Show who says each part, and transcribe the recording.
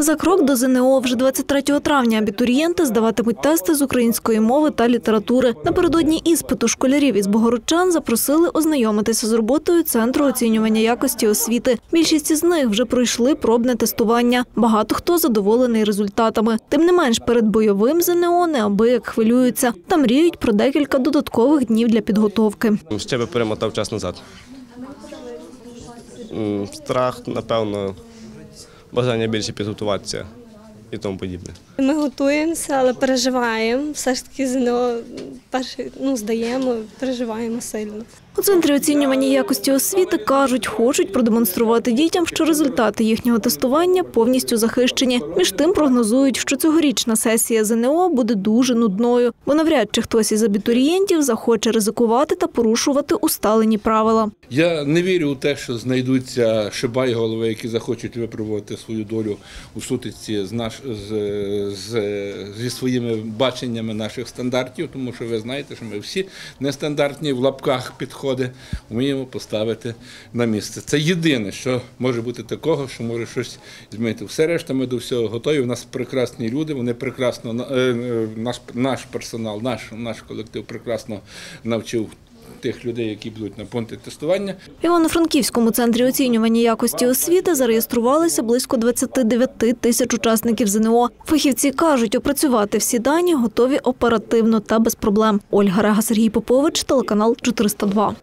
Speaker 1: За крок до ЗНО вже 23 травня абітурієнти здаватимуть тести з української мови та літератури. Напередодні іспиту школярів із Богородчан запросили ознайомитися з роботою Центру оцінювання якості освіти. Більшість із них вже пройшли пробне тестування. Багато хто задоволений результатами. Тим не менш, перед бойовим ЗНО неабияк хвилюються та мріють про декілька додаткових днів для підготовки.
Speaker 2: Ще би перемотав час назад. Страх, напевно, бажання більше підготуватися і тому подібне.
Speaker 3: Ми готуємося, але переживаємо. Все ж таки ЗНО перший ну, здаємо, переживаємо сильно.
Speaker 1: У центрі оцінювання якості освіти кажуть, хочуть продемонструвати дітям, що результати їхнього тестування повністю захищені. Між тим прогнозують, що цьогорічна сесія ЗНО буде дуже нудною, бо навряд чи хтось із абітурієнтів захоче ризикувати та порушувати усталені правила.
Speaker 4: Я не вірю у те, що знайдуться шибай голови, які захочуть випробувати свою долю у сутичці з з, з, зі своїми баченнями наших стандартів, тому що ви знаєте, що ми всі нестандартні в лапках підходи вміємо поставити на місце. Це єдине, що може бути такого, що може щось змінити. Все решта ми до всього готові. У нас прекрасні люди, вони прекрасно е, е, наш наш персонал, наш наш колектив прекрасно навчив. Тих людей, які будуть на пункти тестування,
Speaker 1: В Івано-Франківському центрі оцінювання якості освіти зареєструвалися близько 29 тисяч учасників ЗНО. Фахівці кажуть, опрацювати всі дані готові оперативно та без проблем. Ольга Рега, Сергій Попович, телеканал 402.